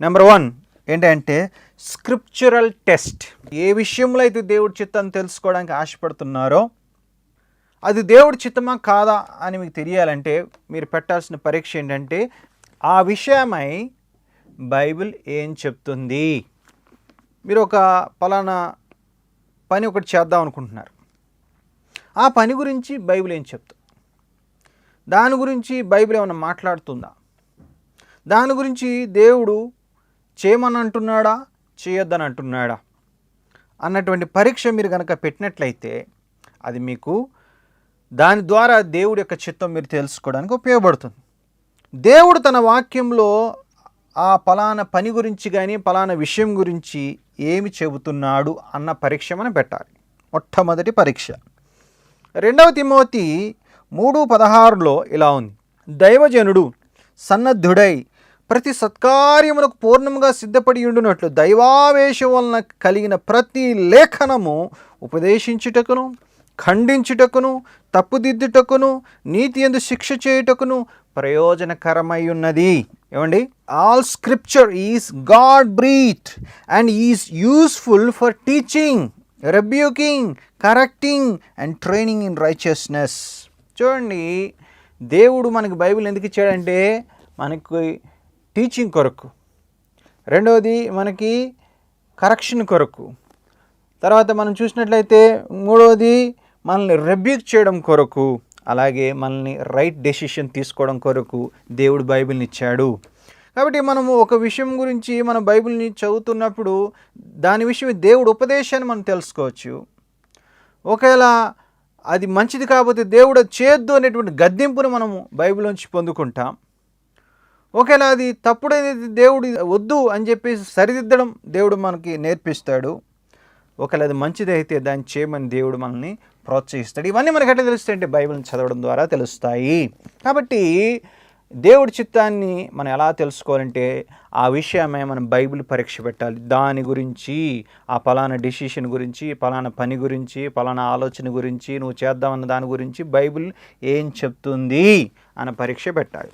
Number one ఏంటంటే scriptural test ఏ విషయంలో అయితే దేవుడి చిత్తాన్ని తెలుసుకోవడానికి ఆశపడుతున్నారో అది దేవుడి చిత్తమా కాదా అని మీకు తెలియాలంటే మీరు పెట్టాల్సిన పరీక్ష ఏంటంటే ఆ విషయమై బైబిల్ ఏం చెప్తుంది? మీరు ఒక పలానా పని ఒకటి చేద్దాం అనుకుంటున్నారు. ఆ పని గురించి బైబిల్ ఏం చెప్తుంది దాని గురించి బైబిల్ ఏమైనా మాట్లాడుతుందా? దాని గురించి దేవుడు చేయమని అంటున్నాడా చేయొద్దని అంటున్నాడా అన్నటువంటి పరీక్ష మీరు కనుక పెట్టినట్లయితే అది మీకు దాని ద్వారా దేవుడి యొక్క చిత్తం మీరు తెలుసుకోవడానికి ఉపయోగపడుతుంది. దేవుడు తన వాక్యంలో ఆ పలానా పని గురించి కానీ పలానా విషయం గురించి ఏమి చెబుతున్నాడు అన్న పరీక్ష మనం పెట్టాలి. మొట్టమొదటి పరీక్ష. రెండవ తిమోతి మూడు పదహారులో ఇలా ఉంది. దైవజనుడు సన్నద్ధుడై ప్రతి సత్కార్యములకు పూర్ణముగా సిద్ధపడి ఉండునట్లు దైవావేశం వలన కలిగిన ప్రతి లేఖనము ఉపదేశించుటకును ఖండించుటకును తప్పుదిద్దుటకును నీతి ఎందు శిక్ష చేయుటకును ప్రయోజనకరమై ఉన్నది ఏమండి? All scripture is God breath and is useful for teaching rebuking correcting and training in righteousness చూడండి దేవుడు మనకి బైబిల్ ఎందుకు ఇచ్చాడంటే మనకి టీచింగ్ కొరకు. రెండవది మనకి కరెక్షన్ కొరకు. తర్వాత మనం చూసినట్లయితే మూడవది మనల్ని రెబ్యూక్ చేయడం కొరకు అలాగే మనల్ని రైట్ డెసిషన్ తీసుకోవడం కొరకు దేవుడు బైబిల్ని ఇచ్చాడు. కాబట్టి మనము ఒక విషయం గురించి మన బైబిల్ని చదువుతున్నప్పుడు దాని విషయం దేవుడు ఉపదేశాన్ని మనం తెలుసుకోవచ్చు. ఒకవేళ అది మంచిది కాకపోతే దేవుడు చేయొద్దు అనేటువంటి గద్దెంపును మనము బైబిల్లోంచి పొందుకుంటాం. ఒకవేళ అది తప్పుడైనది దేవుడు వద్దు అని చెప్పేసి సరిదిద్దడం దేవుడు మనకి నేర్పిస్తాడు. ఒకవేళ అది మంచిదైతే దాన్ని చేయమని దేవుడు మనల్ని ప్రోత్సహిస్తాడు. ఇవన్నీ మనకి ఎట్లా తెలుస్తాయి అంటే బైబిల్ని చదవడం ద్వారా తెలుస్తాయి. కాబట్టి దేవుడి చిత్తాన్ని మనం ఎలా తెలుసుకోవాలంటే ఆ విషయమే మనం బైబిల్ పరీక్ష పెట్టాలి. దాని గురించి ఆ పలానా డిసిషన్ గురించి పలానా పని గురించి పలానా ఆలోచన గురించి నువ్వు చేద్దామన్న దాని గురించి బైబిల్ ఏం చెప్తుంది అన్న పరీక్ష పెట్టాలి.